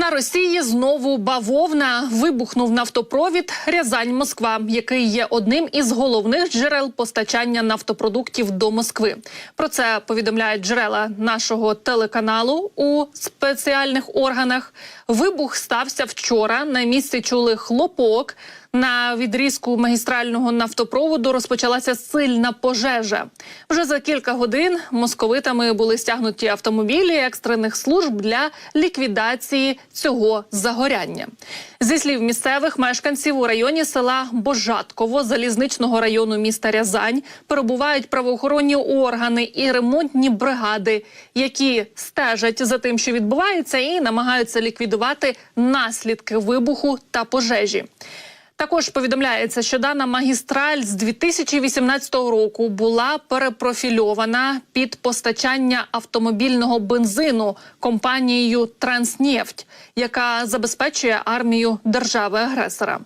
На Росії знову бавовна вибухнув нафтопровід Рязань Москва, який є одним із головних джерел постачання нафтопродуктів до Москви. Про це повідомляють джерела нашого телеканалу у спеціальних органах. Вибух стався вчора. На місці чули хлопок. На відрізку магістрального нафтопроводу розпочалася сильна пожежа. Вже за кілька годин московитами були стягнуті автомобілі екстрених служб для ліквідації цього загоряння. Зі слів місцевих мешканців у районі села Божатково залізничного району міста Рязань перебувають правоохоронні органи і ремонтні бригади, які стежать за тим, що відбувається, і намагаються ліквідувати наслідки вибуху та пожежі. Також повідомляється, що дана магістраль з 2018 року була перепрофільована під постачання автомобільного бензину компанією Транснефть, яка забезпечує армію держави-агресора.